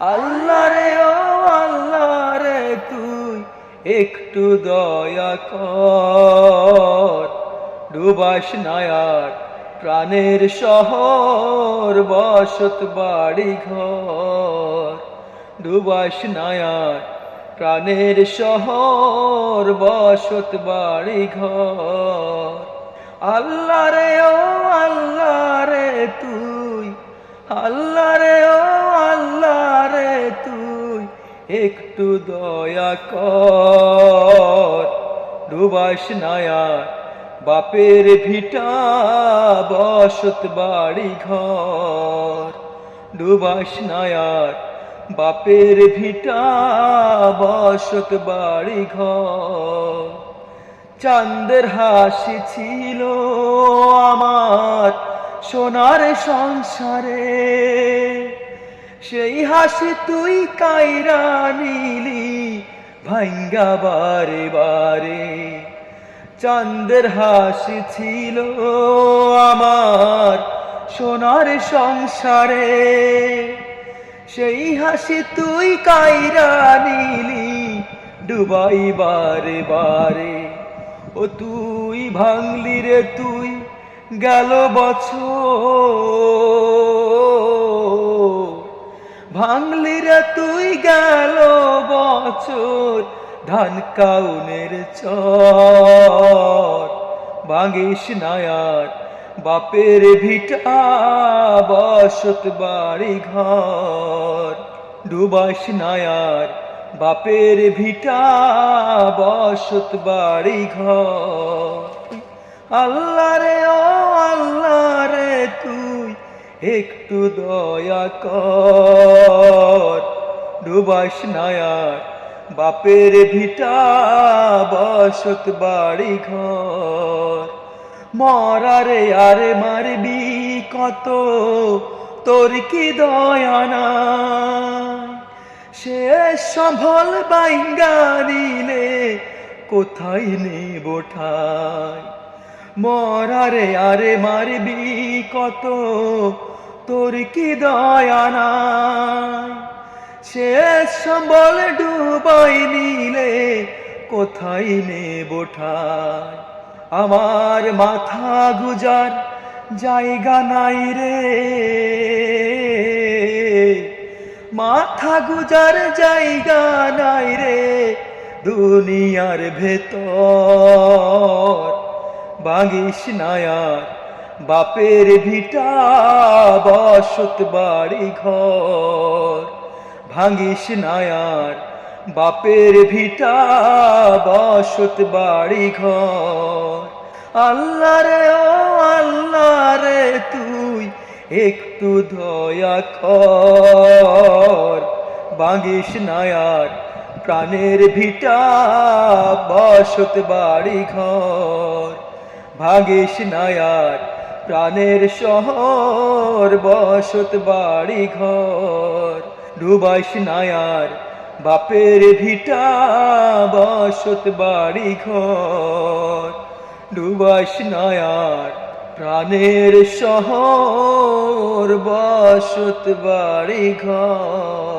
আল্লাহ রে, ও আল্লাহ রে, তুই একটু দয়া কর। ডুবাস নায়ার প্রাণের শহর, বসত বাড়ি ঘর। ডুবাস নায়ার প্রাণের শহর, বসত বাড়ি ঘর। আল্লাহ রে, ও আল্লাহ রে, তুই আল্লাহ রে একটু দয়া কর। ডুবাস নায়ার বাপের ভিটা বসত বাড়ি ঘর ডুবাস নায়ার বাপের ভিটা বসত বাড়ি ঘর চাঁদের হাসি ছিল আমার সোনার সংসারে। সেই হাসি তুই কাইরা নিলি ভাঙ্গা বারে বারে। চাঁদের হাসি ছিল আমার সোনার সংসারে। সেই হাসি তুই কাইরা নিলি ডুবাই বারে বারে। ও তুই ভাঙলি রে তুই গেল বছর। ভাঙলি রে তুই গেল বছর, ধান কাউনের চর। ভাঙিস নায়ার বাপের ভিটা, বসত বাড়ি ঘর। ডুবাস নায়ার বাপের ভিটা, বসত বাড়ি ঘর। আল্লাহ রে একটু দয়া কর। ডুবাস নায়ার বাপের ভিটা বসত বাড়ি ঘর মরারে আরে মারবি কত, তোর কি দয়া নাই? শেষ সম্ভল বাইঙ্গা নিলে কোথায় নেব ঠাই? মরারে, আরে মারবি কত? তোর কি দয়া নাই? শেষ সম্বল ডুবাই নিলে কোথায় নেব ঠাই? আমার মাথা গুজার জায়গা নাই রে। মাথা গুজার জায়গা নাই রে দুনিয়ার ভেতর। বাগিস নায়ার বাপের ভিটা বসত বাড়ি ঘর। ভাঙিস নায়ার বাপের ভিটা বসত বাড়ি ঘর। আল্লাহ রে, ও আল্লাহ রে, তুই একটু দয়া কর। বাগিস নায়ার প্রাণের ভিটা বসত বাড়ি ঘর। ভাগিস নায়ার, প্রাণের শহর, বসত বাড়ি ঘর। ডুবাইস নায়ার, বাপের ভিটা, বসত বাড়ি ঘর। ডুবাইস নায়ার, প্রাণের শহর, বসত বাড়ি ঘর।